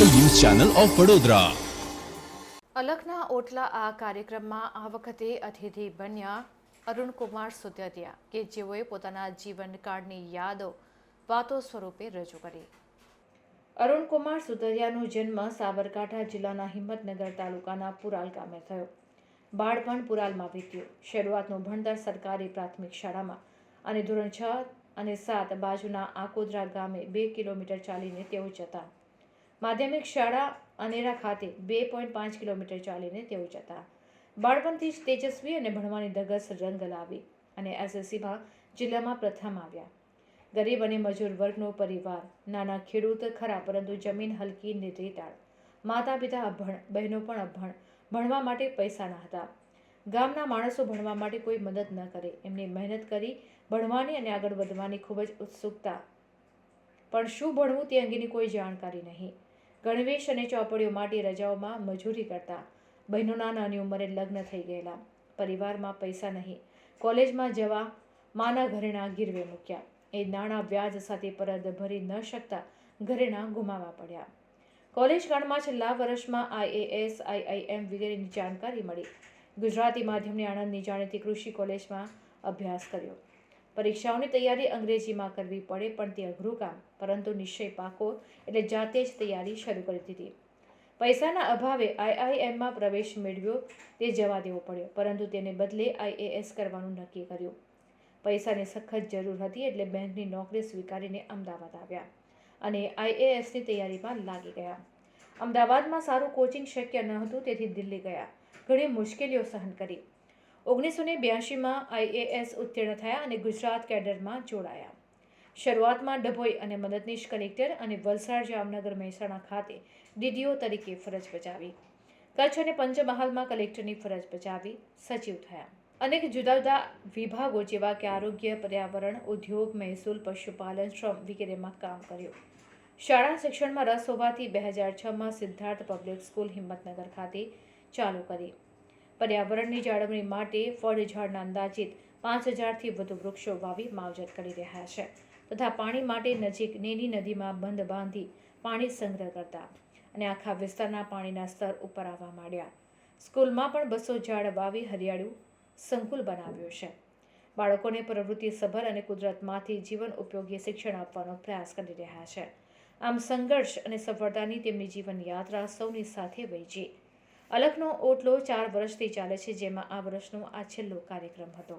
Channel of Vadodara. અલખના ઓટલા આ કાર્યક્રમમાં આ વખતે અતિથિ બન્યા અરુણકુમાર સુતરિયા કે જેઓએ પોતાના જીવનકાળની યાદો વાતો સ્વરૂપે રજૂ કરી. અરુણકુમાર સુતરિયાનો જન્મ સાબરકાંઠા જિલ્લાના હિંમતનગર તાલુકાના પુરાલ ગામે થયો. બાળપણ પુરાલમાં વીત્યું. શરૂઆતનું ભણતર સરકારી પ્રાથમિક શાળામાં અને ધોરણ છ અને સાત બાજુના આકોદરા ગામે બે કિલોમીટર ચાલીને તેઓ જતા માધ્યમિક શાળા અનેરા ખાતે બે પોઈન્ટ પાંચ કિલોમીટર ચાલીને તેઓ જતા. બાળપણથી જ તેજસ્વી અને ભણવાની ધગસ રંગ લાવી અને એસએસસીમાં જિલ્લામાં પ્રથમ આવ્યા. ગરીબ અને મજૂર વર્ગનો પરિવાર, નાના ખેડૂત ખરા, પરંતુ જમીન હલકી રેતાળ માતા પિતા અભણ, બહેનો પણ અભણ, ભણવા માટે પૈસા ન હતા. ગામના માણસો ભણવા માટે કોઈ મદદ ન કરે. એમની મહેનત કરી ભણવાની અને આગળ વધવાની ખૂબ જ ઉત્સુકતા. પણ શું ભણવું તે અંગેની કોઈ જાણકારી નહીં. ગણવેશ અને ચોપડીઓ માટે રજાઓમાં મજૂરી કરતા બહેનોના નાની ઉંમરે લગ્ન થઈ ગયેલા. પરિવારમાં પૈસા નહીં. કોલેજમાં જવા માના ઘરેણા ગીરવે મૂક્યા. એ નાણાં વ્યાજ સાથે પરત ભરી ન શકતા ઘરેણા ગુમાવવા પડ્યા. કોલેજ કાળમાં છેલ્લા વર્ષમાં આઈએએસ આઈઆઈએમ વગેરેની જાણકારી મળી. ગુજરાતી માધ્યમની આણંદની જાણીતી કૃષિ કોલેજમાં અભ્યાસ કર્યો. પરીક્ષાઓની તૈયારી અંગ્રેજીમાં કરવી પડે પણ તે અઘરું કામ, પરંતુ નિશ્ચય પાકો એટલે જાતે જ તૈયારી શરૂ કરી દીધી. પૈસાના અભાવે આઈઆઈએમમાં પ્રવેશ મેળવ્યો તે જવા દેવો પડ્યો, પરંતુ તેને બદલે આઈએએસ કરવાનું નક્કી કર્યું. પૈસાની સખત જરૂર હતી એટલે બેંકની નોકરી સ્વીકારીને અમદાવાદ આવ્યા અને આઈએએસની તૈયારીમાં લાગી ગયા. અમદાવાદમાં સારું કોચિંગ શક્ય ન હતું, તેથી દિલ્હી ગયા. ઘણી મુશ્કેલીઓ સહન કરી. ઓગણીસો ને બ્યાસીમાં આઈએએસ ઉત્તીર્ણ થયા અને ગુજરાત કેડરમાં જોડાયા. શરૂઆતમાં ડભોઈ અને મદદનીશ કલેક્ટર અને વલસાડ જામનગર મહેસાણા ખાતે ડીડીઓ તરીકે ફરજ બજાવી. કચ્છ અને પંચમહાલમાં કલેક્ટરની ફરજ બજાવી સચિવ થયા. અનેક જુદા જુદા વિભાગો જેવા કે આરોગ્ય, પર્યાવરણ, ઉદ્યોગ, મહેસૂલ, પશુપાલન, શ્રમ વગેરેમાં કામ કર્યું. શાળા શિક્ષણમાં રસ હોવાથી બે હજાર છમાં સિદ્ધાર્થ પબ્લિક સ્કૂલ હિંમતનગર ખાતે ચાલુ કરી. પર્યાવરણની જાળવણી માટે ફળ ઝાડના અંદાજિત પાંચ હજારથી વધુ વૃક્ષો વાવી માવજત કરી રહ્યા છે તથા પાણી માટે નજીક નેની નદીમાં બંધ બાંધી પાણી સંગ્રહ કરતા અને આખા વિસ્તારના પાણીના સ્તર ઉપર આવવા માંડ્યા. સ્કૂલમાં પણ બસો ઝાડ વાવી હરિયાળું સંકુલ બનાવ્યું છે. બાળકોને પ્રવૃત્તિ સભર અને કુદરતમાંથી જીવન ઉપયોગી શિક્ષણ આપવાનો પ્રયાસ કરી રહ્યા છે. આમ સંઘર્ષ અને સફળતાની તેમની જીવન યાત્રા સૌની સાથે વહેંચી અલખનો ઓટલો ચાર વર્ષથી ચાલે છે જેમાં આ વર્ષનો આ છેલ્લો કાર્યક્રમ હતો.